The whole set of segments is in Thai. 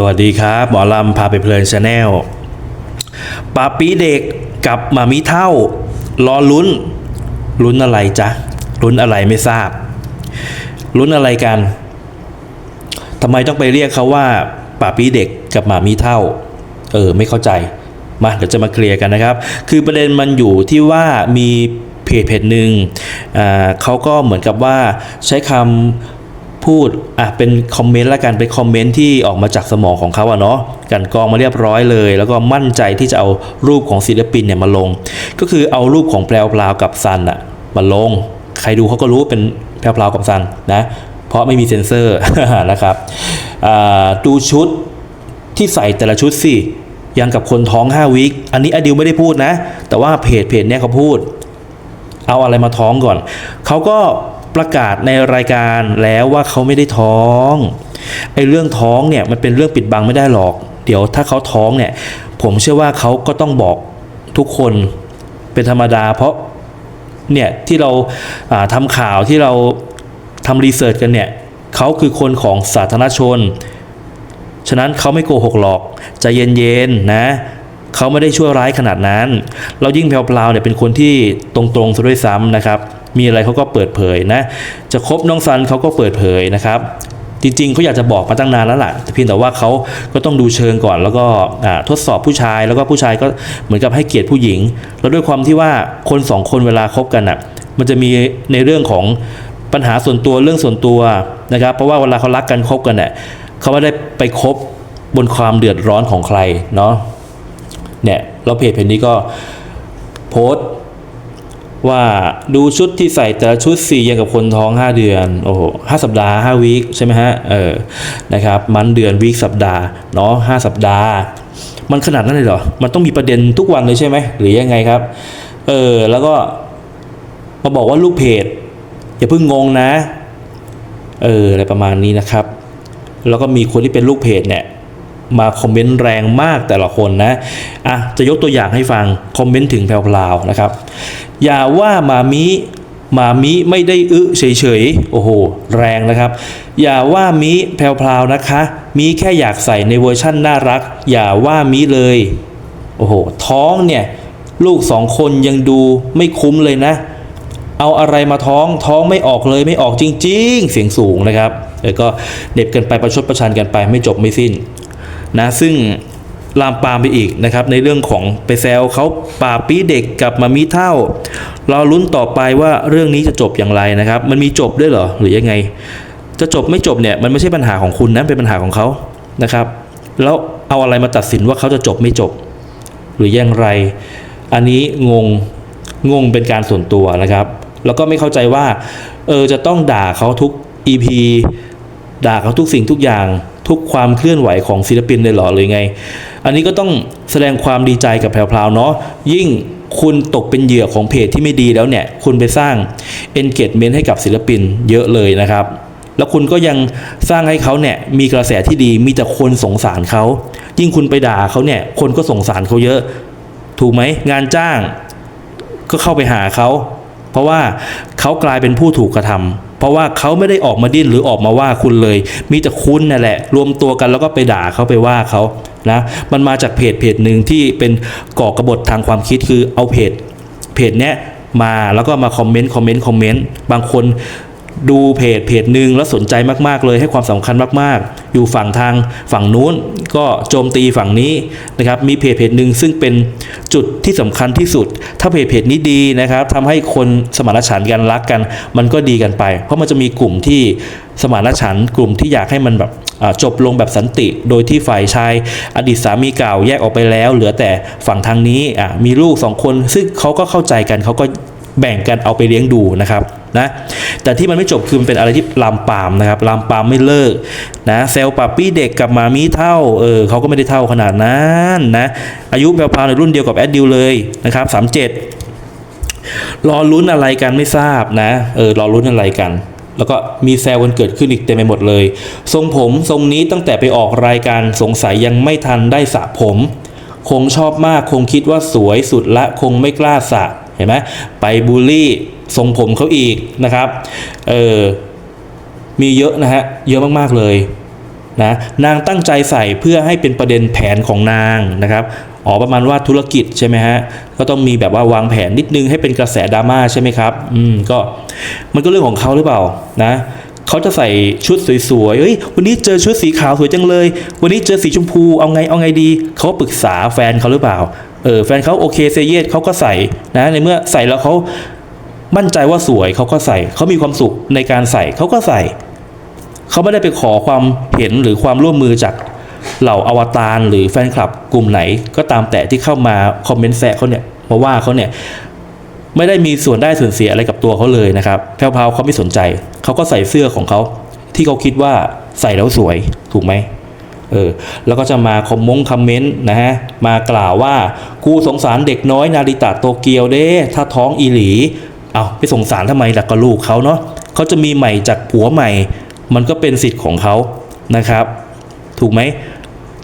สวัสดีครับหมอลำพาไปเพลินชาแนลปาปีเด็กกับหมามิเท่า รอลุ้น ลุ้นอะไรจ๊ะ ลุ้นอะไรไม่ทราบ ลุ้นอะไรกันทำไมต้องไปเรียกเขาว่าปาปีเด็กกับหมามิเท่า เออ ไม่เข้าใจ มาเดี๋ยวจะมาเคลียร์กันนะครับ คือประเด็นมันอยู่ที่ว่ามีเพจเพจหนึ่งอ่าเขาก็เหมือนกับว่าใช้คำ พูดอะเป็นคอมเมนต์ละกันเป็นคอมเมนต์ที่ออกมาจากสมองของเขาอะเนาะกันกองมาเรียบร้อยเลย แล้วก็มั่นใจที่จะเอารูปของศิลปินเนี่ยมาลง ก็คือเอารูปของแพรวพราวกับซันอะมาลง ใครดูเขาก็รู้เป็นแพรวพราวกับซันนะเพราะไม่มีเซ็นเซอร์นะครับดูชุดที่ใส่แต่ละชุดสิยังกับคนท้อง 5 วิคอันนี้อดิวไม่ได้พูดนะ แต่ว่าเพจเพจเนี่ยเขาพูด เอาอะไรมาท้องก่อน เขาก็ ประกาศในรายการแล้วว่าเขาไม่ได้ท้องไอ้เรื่องท้องเนี่ยมันเป็นเรื่องปิดบังไม่ได้หรอก เดี๋ยวถ้าเขาท้องเนี่ย ผมเชื่อว่าเขาก็ต้องบอกทุกคนเป็นธรรมดา เพราะเนี่ยที่เราอ่าทำข่าวที่เราทำรีเสิร์ชกันเนี่ยเขาคือคนของสาธารณชน ฉะนั้นเขาไม่โกหกหรอกใจเย็นๆนะเขาไม่ได้ชั่วร้ายขนาดนั้น เรายิ่งแพลวๆเนี่ยเป็นคนที่ตรงๆซะด้วยซ้ำนะครับ มีอะไรเขาก็เปิดเผยนะ จะคบน้องซันเขาก็เปิดเผยนะครับจริงๆเขาอยากจะบอกมาตั้งนานแล้วล่ะแต่เพียงแต่ว่าเขาก็ต้องดูเชิงก่อน แล้วก็ทดสอบผู้ชาย แล้วก็ผู้ชายก็เหมือนกับให้เกียรติผู้หญิง แล้วด้วยความที่ว่าคนสองคนเวลาคบกันอะมันจะมีในเรื่องของปัญหาส่วนตัวเรื่องส่วนตัวนะครับ เพราะว่าเวลาเขารักกันคบกันเนี่ยเขาไม่ได้ไปคบบนความเดือดร้อนของใครเนาะเนี่ยแล้วเพจเพจนี้ก็โพสต์ ว่าดูชุดที่ใส่แต่ละชุดสี่ยังกับคนท้อง 5 เดือนโอ้โหห้าสัปดาห์5วีคใช่ไหมฮะเออนะครับมันเดือนวีคสัปดาห์เนาะห้าสัปดาห์ มันขนาดนั้นเลยเหรอ มันต้องมีประเด็นทุกวันเลยใช่ไหมหรือยังไงครับเออแล้วก็มาบอกว่าลูกเพจอย่าเพิ่งงงนะเอออะไรประมาณนี้นะครับ แล้วก็มีคนที่เป็นลูกเพจเนี่ย มาคอมเมนต์แรงมากแต่ละคนนะอะจะยกตัวอย่างให้ฟังคอมเมนต์ถึงแพรวๆนะครับ อย่าว่ามามิมามิไม่ได้อึเฉยๆ โอ้โห แรงนะครับ อย่าว่ามิแพรวๆนะคะ มิแค่อยากใส่ในเวอร์ชั่นน่ารัก อย่าว่ามิเลย โอ้โห ท้องเนี่ย ลูกสองคนยังดูไม่คุ้มเลยนะ เอาอะไรมาท้องท้องไม่ออกเลยไม่ออกจริง ๆ เสียงสูงนะครับเออก็เด็บกันไปประชดประชันกันไปไม่จบไม่สิ้น นะซึ่งลามปามไปอีกนะครับในเรื่องของไปแซวเขาป่าปีเด็กกับมามีเท่า เราลุ้นต่อไปว่าเรื่องนี้จะจบอย่างไรนะครับ มันมีจบด้วยเหรอหรือยังไง จะจบไม่จบเนี่ยมันไม่ใช่ปัญหาของคุณนะเป็นปัญหาของเขานะครับ แล้วเอาอะไรมาตัดสินว่าเขาจะจบไม่จบ หรืออย่างไร อันนี้งงงงเป็นการส่วนตัวนะครับ แล้วก็ไม่เข้าใจว่าเออจะต้องด่าเขาทุก EP ด่าเขาทุกสิ่งทุกอย่าง ทุกความเคลื่อนไหวของศิลปินเลยหรอหรือไง อันนี้ก็ต้องแสดงความดีใจกับแพรวๆเนาะยิ่งคุณตกเป็นเหยื่อของเพจที่ไม่ดีแล้วเนี่ย คุณไปสร้าง engagement ให้กับศิลปินเยอะเลยนะครับ แล้วคุณก็ยังสร้างให้เขาเนี่ยมีกระแสที่ดีมีแต่คนสงสารเขา ยิ่งคุณไปด่าเขาเนี่ย คนก็สงสารเขาเยอะ ถูกไหมงานจ้าง ก็เข้าไปหาเขา เพราะว่าเขากลายเป็นผู้ถูกกระทำ เพราะว่าเขาไม่ได้ออกมาดิ้นหรือออกมาว่าคุณเลย มีแต่คุณนั่นแหละ รวมตัวกันแล้วก็ไปด่าเขาไปว่าเขานะมันมาจากเพจเพจหนึ่งที่เป็นก่อกระบฏทางความคิดคือเอาเพจเพจเนี้ยมาแล้วก็มาคอมเมนต์คอมเมนต์คอมเมนต์บางคน ดูเพจเพจหนึ่งแล้วสนใจมากๆเลยให้ความสำคัญมากๆ อยู่ฝั่งทางฝั่งนู้นก็โจมตีฝั่งนี้นะครับมีเพจเพจหนึ่งซึ่งเป็นจุดที่สำคัญที่สุด ถ้าเพจเพจนี้ดีนะครับทำให้คนสมานฉันท์กันรักกัน มันก็ดีกันไป เพราะมันจะมีกลุ่มที่สมานฉันท์กลุ่มที่อยากให้มันแบบจบลงแบบสันติ โดยที่ฝ่ายชาย อดีตสามีเก่าแยกออกไปแล้ว เหลือแต่ฝั่งทางนี้มีลูกสองคน ซึ่งเขาก็เข้าใจกันเขาก็แบ่งกันเอาไปเลี้ยงดูนะครับ นะแต่ที่มันไม่จบคือมันเป็นอะไรที่ลามปามนะครับลามปามไม่เลิกนะเซลปาปี้เด็กกับมามีเท่าเออเขาก็ไม่ได้เท่าขนาดนั้นนะอายุแพรวๆในรุ่นเดียวกับแอดดิวเลยนะครับสามเจ็ดรอลุ้นอะไรกันไม่ทราบนะเออรอลุ้นอะไรกันแล้วก็มีแซวกันเกิดขึ้นอีกเต็มไปหมดเลย ทรงผมทรงนี้ตั้งแต่ไปออกรายการสงสัยยังไม่ทันได้สระผม คงชอบมากคงคิดว่าสวยสุดละคงไม่กล้าสระเห็นไหมไปบูลลี่ ทรงผมเขาอีกนะครับเออมีเยอะนะฮะเยอะมากๆเลยนะนางตั้งใจใส่เพื่อให้เป็นประเด็นแผนของนางนะครับอ๋อประมาณว่าธุรกิจใช่ไหมฮะก็ต้องมีแบบว่าวางแผนนิดนึงให้เป็นกระแสดราม่าใช่ไหมครับอืมก็มันก็เรื่องของเขาหรือเปล่านะเขาจะใส่ชุดสวยๆเอ้ยวันนี้เจอชุดสีขาวสวยจังเลย วันนี้เจอสีชมพูเอาไงเอาไงดีเขาปรึกษาแฟนเขาหรือเปล่าเออแฟนเขาโอเคเซเยสเขาก็ใส่นะในเมื่อใส่แล้วเขา มั่นใจว่าสวยเขาก็ใส่ เขามีความสุขในการใส่เขาก็ใส่ เขาไม่ได้ไปขอความเห็นหรือความร่วมมือจากเหล่าอวตารหรือแฟนคลับกลุ่มไหน ก็ตามแต่ที่เข้ามาคอมเมนต์แซะเขาเนี่ยมาว่าเขาเนี่ยไม่ได้มีส่วนได้ส่วนเสียอะไรกับตัวเขาเลยนะครับแพรวพราเขาไม่สนใจ เขาก็ใส่เสื้อของเขาที่เขาคิดว่าใส่แล้วสวยถูกไหมเออแล้วก็จะมาคอมมงคอมเมนต์นะฮะมากล่าวว่ากูสงสารเด็กน้อยนาริตะโตเกียวเด้ถ้าท้องอีหลี เอาไปสงสารทำไมล่ะก็ลูกเขาเนาะเขาจะมีใหม่จากผัวใหม่ มันก็เป็นสิทธิ์ของเขานะครับ ถูกไหม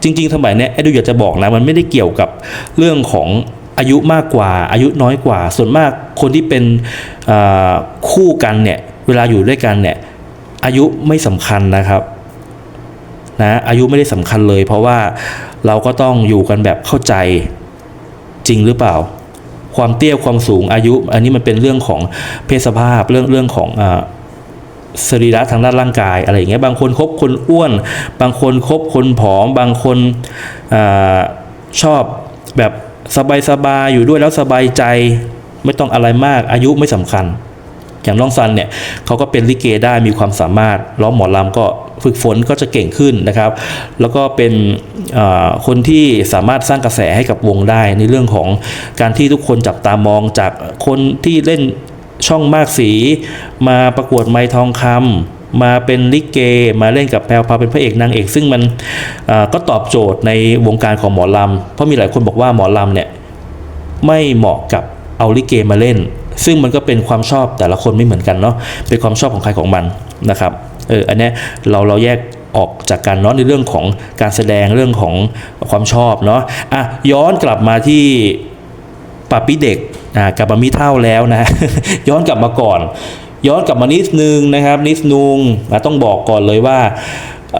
จริง ๆสมัยเนี้ยไอ้ดูอยากจะบอกนะมันไม่ได้เกี่ยวกับเรื่องของอายุมากกว่าอายุน้อยกว่า ส่วนมากคนที่เป็นคู่กันเนี่ยเวลาอยู่ด้วยกันเนี่ยอายุไม่สำคัญนะครับนะอายุไม่ได้สำคัญเลย เพราะว่าเราก็ต้องอยู่กันแบบเข้าใจจริงหรือเปล่า ความเตี้ยความสูงอายุ อันนี้มันเป็นเรื่องของเพศสภาพเรื่องเรื่องของสรีระทางด้านร่างกายอะไรอย่างเงี้ยบางคนคบคนอ้วน บางคนคบคนผอม บางคนอชอบแบบสบายๆอยู่ด้วยแล้วสบายใจไม่ต้องอะไรมากอายุไม่สำคัญ อย่างน้องซันเนี่ยเขาก็เป็นลิเกได้มีความสามารถร้องหมอลำก็ ฝึกฝนก็จะเก่งขึ้นนะครับ แล้วก็เป็นคนที่สามารถสร้างกระแสให้กับวงได้ ในเรื่องของการที่ทุกคนจับตามองจากคนที่เล่นช่องมากสี มาประกวดไม้ทองคำมาเป็นลิเก มาเล่นกับแพรวพาเป็นพระเอกนางเอก ซึ่งมันก็ตอบโจทย์ในวงการของหมอลำ เพราะมีหลายคนบอกว่าหมอลำเนี่ยไม่เหมาะกับเอาลิเกมาเล่น ซึ่งมันก็เป็นความชอบแต่ละคนไม่เหมือนกันเนาะเป็นความชอบของใครของมันนะครับ เอออันเนี้ยเราเราแยกออกจากกันเนาะในเรื่องของการแสดงเรื่องของความชอบเนาะอะย้อนกลับมาที่ปาปีเด็กอ่ากลับมามีเท่าแล้วนะ ย้อนกลับมาก่อน ย้อนกลับมานิดนึงนะครับ นิดนึงอะต้องบอกก่อนเลยว่า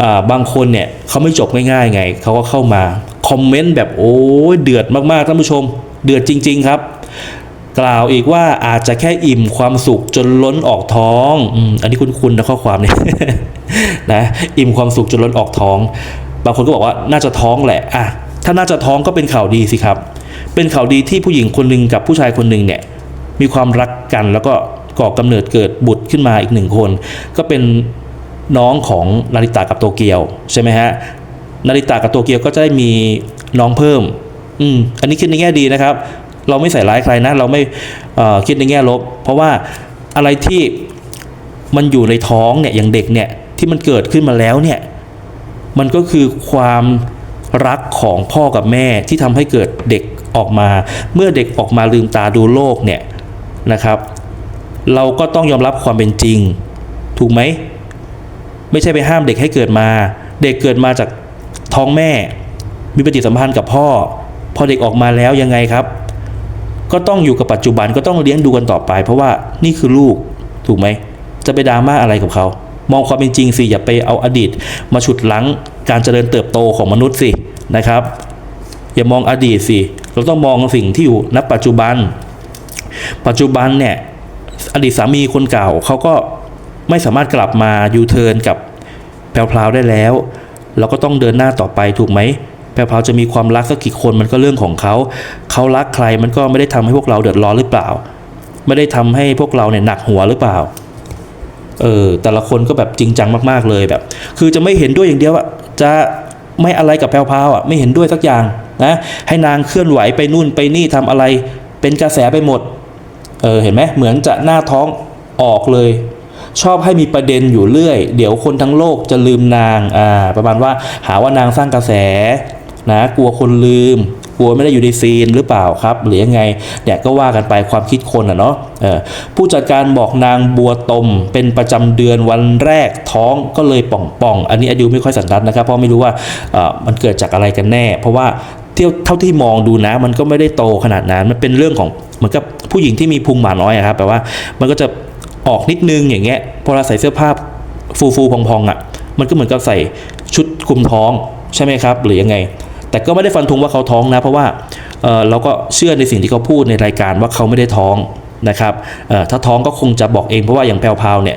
อ่าบางคนเนี่ยเขาไม่จบง่ายๆไงเขาก็เข้ามา คอมเมนต์แบบโอ้ยเดือดมากๆท่านผู้ชม เดือดจริง ๆ ครับ กล่าวอีกว่าอาจจะแค่อิ่มความสุขจนล้นออกท้องอืมอันนี้คุ้นๆนะข้อความเนี่ยนะอิ่มความสุขจนล้นออกท้อง บางคนก็บอกว่าน่าจะท้องแหละอะถ้าน่าจะท้องก็เป็นข่าวดีสิครับ เป็นข่าวดีที่ผู้หญิงคนหนึ่งกับผู้ชายคนหนึ่งเนี่ยมีความรักกันแล้วก็ก่อกำเนิดเกิดบุตรขึ้นมาอีกหนึ่งคน ก็เป็นน้องของนาริตากับโตเกียวใช่ไหมฮะนาริตากับโตเกียวก็จะได้มีน้องเพิ่ม อืมอันนี้คิดในแง่ดีนะครับ เราไม่ใส่ร้ายใครนะ เราไม่คิดในแง่ลบ เพราะว่าอะไรที่มันอยู่ในท้องเนี่ยอย่างเด็กเนี่ยที่มันเกิดขึ้นมาแล้วเนี่ยมันก็คือความรักของพ่อกับแม่ที่ทำให้เกิดเด็กออกมา เมื่อเด็กออกมาลืมตาดูโลกเนี่ยนะครับ เราก็ต้องยอมรับความเป็นจริง ถูกไหมไม่ใช่ไปห้ามเด็กให้เกิดมา เด็กเกิดมาจากท้องแม่ มีปฏิสัมพันธ์กับพ่อ พอเด็กออกมาแล้วยังไงครับ ก็ต้องอยู่กับปัจจุบันก็ต้องเลี้ยงดูกันต่อไป เพราะว่านี่คือลูกถูกไหม จะไปดราม่าอะไรกับเขา มองความเป็นจริงสิอย่าไปเอาอดีต มาฉุดลั้งการเจริญเติบโตของมนุษย์สินะครับ อย่ามองอดีตสิเราต้องมองสิ่งที่อยู่ณปัจจุบัน ปัจจุบันเนี่ยอดีตสามีคนเก่าเขาก็ไม่สามารถกลับมายูเทิร์นกับแพรวพราวได้แล้ว เราก็ต้องเดินหน้าต่อไปถูกไหม แพรวจะมีความรักสักกี่คนมันก็เรื่องของเขา เขารักใครมันก็ไม่ได้ทำให้พวกเราเดือดร้อนหรือเปล่า ไม่ได้ทำให้พวกเราเนี่ยหนักหัวหรือเปล่า เออแต่ละคนก็แบบจริงจังมากๆเลยแบบ คือจะไม่เห็นด้วยอย่างเดียวอะจะไม่อะไรกับแพรวพราวอะไม่เห็นด้วยสักอย่างนะให้นางเคลื่อนไหวไปนู่นไปนี่ทำอะไร เป็นกระแสไปหมด เออเห็นไหมเหมือนจะหน้าท้องออกเลย ชอบให้มีประเด็นอยู่เรื่อย เดี๋ยวคนทั้งโลกจะลืมนางอ่าประมาณว่าหาว่านางสร้างกระแส นะกลัวคนลืม กลัวไม่ได้อยู่ในซีนหรือเปล่าครับ หรือยังไงเนี่ยก็ว่ากันไปความคิดคนอะเนาะผู้จัดการบอกนางบัวตมเป็นประจำเดือนวันแรกท้องก็เลยป่องป่องอันนี้อายุไม่ค่อยสันทัดนะครับเพราะไม่รู้ว่ามันเกิดจากอะไรกันแน่ เพราะว่าเที่ยวเท่าที่มองดูนะ มันก็ไม่ได้โตขนาดนั้นมันเป็นเรื่องของเหมือนกับผู้หญิงที่มีพุงหมาน้อยครับแปลว่ามันก็จะออกนิดนึงอย่างเงี้ยพอเราใส่เสื้อผ้าฟูฟูพองๆอะมันก็เหมือนกับใส่ชุดคลุมท้องใช่ไหมครับ หรือยังไง แต่ก็ไม่ได้ฟันธงว่าเขาท้องนะ เพราะว่าเเราก็เชื่อในสิ่งที่เขาพูดในรายการว่าเขาไม่ได้ท้องนะครับถ้าท้องก็คงจะบอกเองเพราะว่าอย่างแพรวๆเนี่ย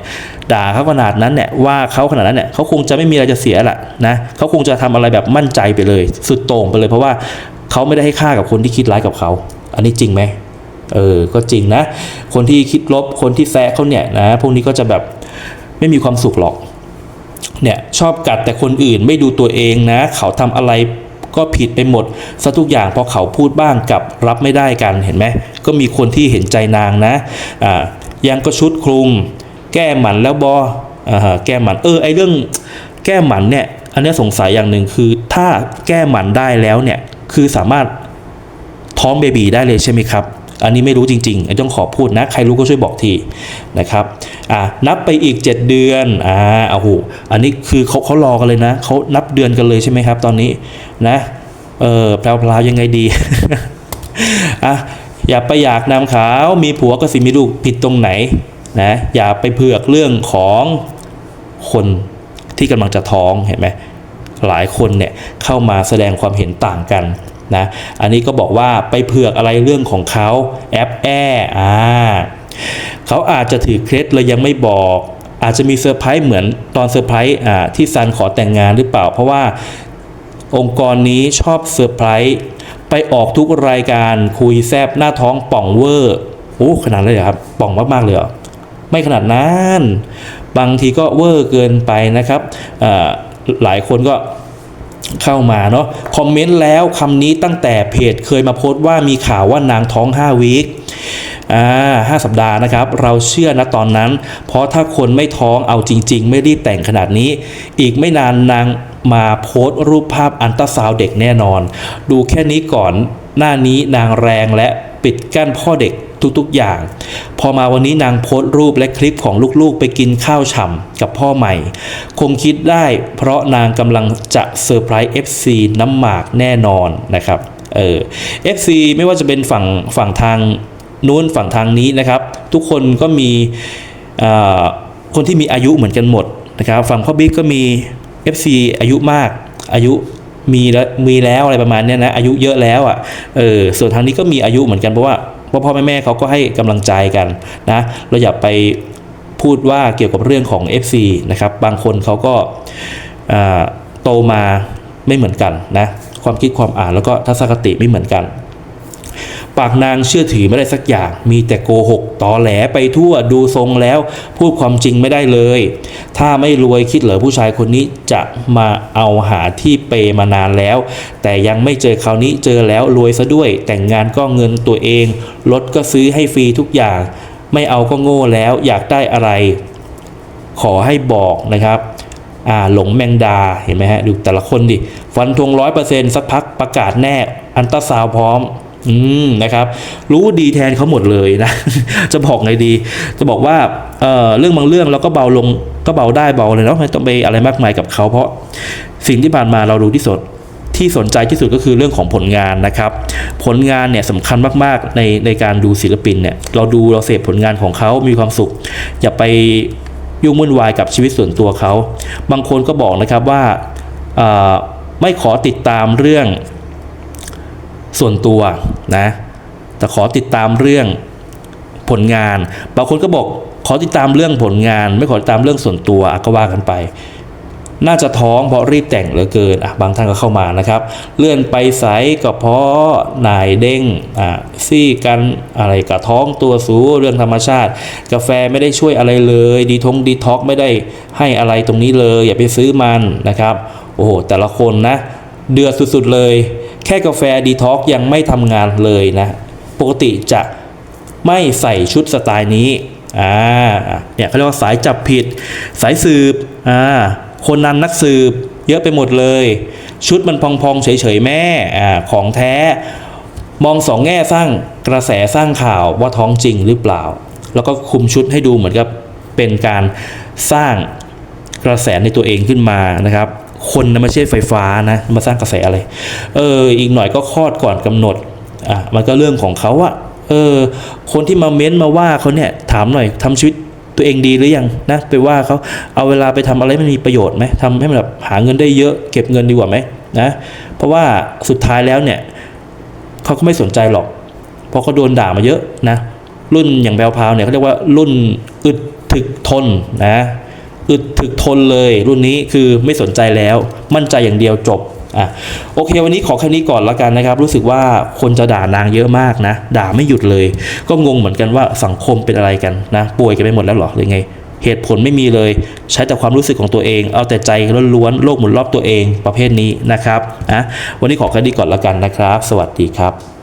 ด่าเขาขนาดนั้นเนี่ยว่าเขาขนาดนั้นเนี่ยเขาคงจะไม่มีอะไรจะเสียละนะเขาคงจะทำอะไรแบบมั่นใจไปเลย สุดโต่งไปเลย เพราะว่าเขาไม่ได้ให้ค่ากับคนที่คิดร้ายกับเขา อันนี้จริงไหมเออก็จริงนะ คนที่คิดลบคนที่แซะเขาเนี่ยนะพวกนี้ก็จะแบบไม่มีความสุขหรอกเนี่ยชอบกัดแต่คนอื่นไม่ดูตัวเองนะ เขาทำอะไร ก็ผิดไปหมดซะทุกอย่างพอเขาพูดบ้างกับรับไม่ได้กันเห็นไหมก็มีคนที่เห็นใจนางนะอ่ายังก็ชุดคลุม แก้หมันแล้วบออ่าฮะแก้หมันเออไอเรื่องแก้หมันเนี่ยอันนี้สงสัยอย่างหนึ่งคือถ้าแก้หมันได้แล้วเนี่ยคือสามารถท้องเบบีได้เลยใช่ไหมครับ อันนี้ไม่รู้จริงๆไอ้ต้องขอพูดนะ ใครรู้ก็ช่วยบอกทีนะครับอ่านับไปอีก 7 เดือนอ่าโอ้โหอันนี้คือเขาเขารอกันเลยนะเขานับเดือนกันเลยใช่ไหมครับ ตอนนี้นะเออแพลวๆยังไงดีอะอย่าไปอยากนำขาวมีผัวก็สิมีลูกผิดตรงไหนนะอย่าไปเผือกเรื่องของคนที่กำลังจะท้องเห็นไหมหลายคนเนี่ยเข้ามาแสดงความเห็นต่างกัน นะอันนี้ก็บอกว่าไปเผือกอะไรเรื่องของเขาแอปแออ่าเขาอาจจะถือเคล็ดเลยยังไม่บอกอาจจะมีเซอร์ไพรส์เหมือนตอนเซอร์ไพรส์อ่าที่ซันขอแต่งงานหรือเปล่า เพราะว่าองค์กรนี้ชอบเซอร์ไพรส์ไปออกทุกรายการคุยแซบหน้าท้องป่องเวอร์โอ้ขนาดเลยเหรครับป่องมากๆเลยเหรอไม่ขนาดนั้น บางทีก็เวอร์เกินไปนะครับอ่าหลายคนก็ เข้ามาเนาะคอมเมนต์แล้วคำนี้ตั้งแต่เพจเคยมาโพสต์ว่ามีข่าวว่านางท้อง 5 วีคอ่าห้าสัปดาห์นะครับ เราเชื่อนะตอนนั้น เพราะถ้าคนไม่ท้องเอาจริง ๆ ไม่รีบแต่งขนาดนี้ อีกไม่นานนางมาโพสต์รูปภาพอันตราซาวเด็กแน่นอน ดูแค่นี้ก่อนหน้านี้นางแรงและปิดกั้นพ่อเด็ก ทุกๆอย่าง พอมาวันนี้นางโพสต์รูปและคลิปของลูกๆ ไปกินข้าวฉ่ำกับพ่อใหม่ คงคิดได้เพราะนางกำลังจะเซอร์ไพรส์ FC น้ำหมากแน่นอนนะครับเออ FC ไม่ว่าจะเป็นฝั่งฝั่งทางนู้นฝั่งทางนี้นะครับ ทุกคนก็มีคนที่มีอายุเหมือนกันหมดนะครับ ฝั่งพ่อบิ๊กก็มี FC อายุมากอายุมีแล้วมีแล้วอะไรประมาณนี้นะอายุเยอะแล้วอะเออส่วนทางนี้ก็มีอายุเหมือนกันเพราะว่า พ่อพ่อแม่แม่เขาก็ให้กำลังใจกันนะเราอย่าไปพูดว่าเกี่ยวกับเรื่องของ FC นะครับบางคนเขาก็โตมาไม่เหมือนกันนะความคิดความอ่านแล้วก็ทัศนคติไม่เหมือนกัน ปากนางเชื่อถือไม่ได้สักอย่าง มีแต่โกหกตอแหลไปทั่วดูทรงแล้ว พูดความจริงไม่ได้เลย ถ้าไม่รวยคิดเหรอผู้ชายคนนี้จะมาเอาหาที่เปย์มานานแล้ว แต่ยังไม่เจอคราวนี้เจอแล้วรวยซะด้วย แต่งงานก็เงินตัวเองรถก็ซื้อให้ฟรีทุกอย่าง ไม่เอาก็โง่แล้วอยากได้อะไร ขอให้บอกนะครับอ่าหลงแมงดาเห็นไหมฮะดูแต่ละคนดิฟันธงร้อยเปอร์เซ็นต์สักพักประกาศแน่อันตราซาวพร้อม อืมนะครับ รู้ดีแทนเขาหมดเลยนะ จะบอกไงดี จะบอกว่าเอ่อเรื่องบางเรื่องเราก็เบาลงก็เบาได้เบาเลยเนาะไม่ต้องไปอะไรมากมายกับเขาเพราะสิ่งที่ผ่านมาเราดูที่สุดที่สนใจที่สุดก็คือเรื่องของผลงานนะครับ ผลงานเนี่ยสำคัญมากๆในในการดูศิลปินเนี่ยเราดูเราเสพผลงานของเขามีความสุข อย่าไปยุ่งวุ่นวายกับชีวิตส่วนตัวเขา บางคนก็บอกนะครับว่าไม่ขอติดตามเรื่อง ส่วนตัวนะแต่ขอติดตามเรื่องผลงาน บางคนก็บอกขอติดตามเรื่องผลงาน ไม่ขอติดตามเรื่องส่วนตัวก็ว่ากันไป น่าจะท้องเพราะรีบแต่งเหลือเกินอะบางท่านก็เข้ามานะครับ เลื่อนไปใสก็เพราะนายเด้งอะซี่กันอะไรกับท้องตัวสูเรื่องธรรมชาติ กาแฟไม่ได้ช่วยอะไรเลย ดีทงดีท็อกไม่ได้ให้อะไรตรงนี้เลย อย่าไปซื้อมันนะครับ โอ้โหแต่ละคนนะ เดือดสุดๆเลย แค่กาแฟดีท็อกยังไม่ทำงานเลยนะ ปกติจะไม่ใส่ชุดสไตล์นี้อ่าเนี่ยเขาเรียกว่าสายจับผิด สายสืบอ่าคนนั้นนักสืบ เยอะไปหมดเลย ชุดมันพองๆเฉยๆแม่อ่าของแท้ มองสองแง่สร้างกระแสสร้างข่าวว่าท้องจริงหรือเปล่า แล้วก็คุมชุดให้ดูเหมือนกับเป็นการสร้างกระแสในตัวเองขึ้นมานะครับ คนนะไม่ใช่ไฟฟ้านะมาสร้างกระแสอะไร เอออีกหน่อยก็คลอดก่อนกำหนดอะมันก็เรื่องของเขาอะเออคนที่มาเม้นมาว่าเขาเนี่ยถามหน่อยทำชีวิตตัวเองดีหรือยังนะไปว่าเขาเอาเวลาไปทำอะไรไม่มีประโยชน์ไหมทำให้มันแบบหาเงินได้เยอะเก็บเงินดีกว่าไหมนะเพราะว่าสุดท้ายแล้วเนี่ยเขาก็ไม่สนใจหรอก เพราะเขาโดนด่ามาเยอะนะรุ่นอย่างแบลพาวเนี่ยเขาเรียกว่ารุ่นอึดถึกทนนะ อึดถึกทนเลยรุ่นนี้คือไม่สนใจแล้ว มั่นใจอย่างเดียวจบอะโอเควันนี้ขอแค่นี้ก่อนละกันนะครับ รู้สึกว่าคนจะด่านางเยอะมากนะ ด่าไม่หยุดเลย ก็งงเหมือนกันว่าสังคมเป็นอะไรกันนะ ป่วยกันไปหมดแล้วหรอหรือไง เหตุผลไม่มีเลย ใช้แต่ความรู้สึกของตัวเอง เอาแต่ใจล้วนๆโลกหมุนรอบตัวเองประเภทนี้นะครับอะวันนี้ขอแค่นี้ก่อนละกันนะครับ สวัสดีครับ